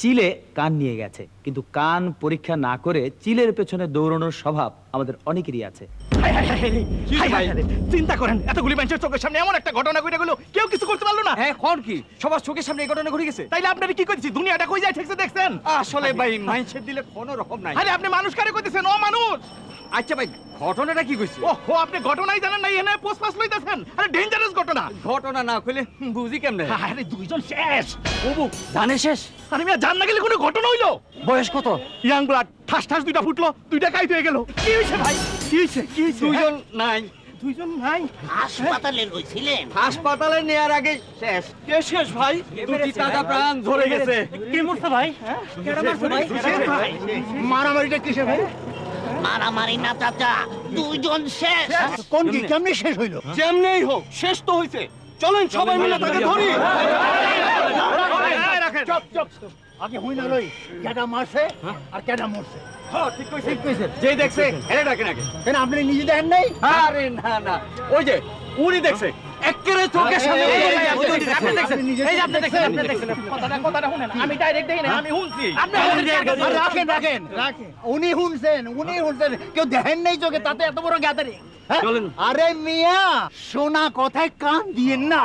চিলে কান নিয়ে গেছে। কিন্তু কান পরীক্ষা না করে চিলের পেছনে দৌড়ানোর স্বভাব আমাদের অনেকেরই আছে। চিন্তা করেন এতগুলি মানুষের চোখের সামনে এমন একটা ঘটনা ঘটে গেল কেউ কিছু করতে পারল না। হ্যাঁ কোন কি? সবার চোখের সামনে এই ঘটনা ঘটে গেছে। তাইলে আপনারা কি করেছি দুনিয়াটা কই যায় ঠেকছে দেখছেন? আসলে ভাই মাইন্ডসেট দিলে কোনো রকম নাই। আরে আপনি মানুষ কারে কইতেছেন? ও মানুষ আচ্ছা ভাই ঘটনাটা কি কইছে? ও হো আপনি ঘটনাই জানেন না এখানে পোস্ট পাস লইতেছেন। আরে ডেঞ্জারাস ঘটনা। ঘটনা না কইলে বুঝি কেমনে? আরে দুইজন শেষ। ওবু জানে শেষ? আরে মিয়া জান না গেলে কোনো ঘটনা হইল? বয়স কত? ইয়াং ব্লাড ঠাস ঠাস দুইটা ফুটলো দুইটা কাইতে হয়ে গেল। কি হইছে ভাই? কি হইছে কি হইছে? দুইজন নাই। দুইজন নাই? হাসপাতালে রয়েছিলেন হাসপাতালে নেয়ার আগে শেষ। কে শেষ ভাই? দুটি টাকা প্রাণ ধরে গেছে। কি মরছে ভাই? কেডা মারছে ভাই মারামারিটা কিসে ভাই? মারামারি না চাচা। দুইজন শেষ। কোন কি? কেমনে? শেষ হইল? যেমনেই হোক শেষ তো হইছে। চলেন সবাই মিলে তাকে ধরি। চুপ চুপ আগে হই না লই কেডা মারছে আর কেডা মরছে। হ্যাঁ, ঠিক কইছে যে দেখছে এরে কেন আপনি নিজে দেখেন নাই? আরে না না। ওই যে উনি দেখছে। একেবারে চোখের সামনে আপনি দেখছেন, এই যে আপনি দেখছেন, আপনি দেখছেন, কথাটা কথাটা শুনেন, আমি ডাইরেক্ট দেখি না, আমি শুনছি। আপনি রাখেন রাখেন। রাখেন। উনি শুনছেন উনি শুনছেন। কেউ দেখেন নাই চোখে তাতে এত বড় গ্যাদারিং আরে মিয়া সোনা কথায় কান দিয়েন না।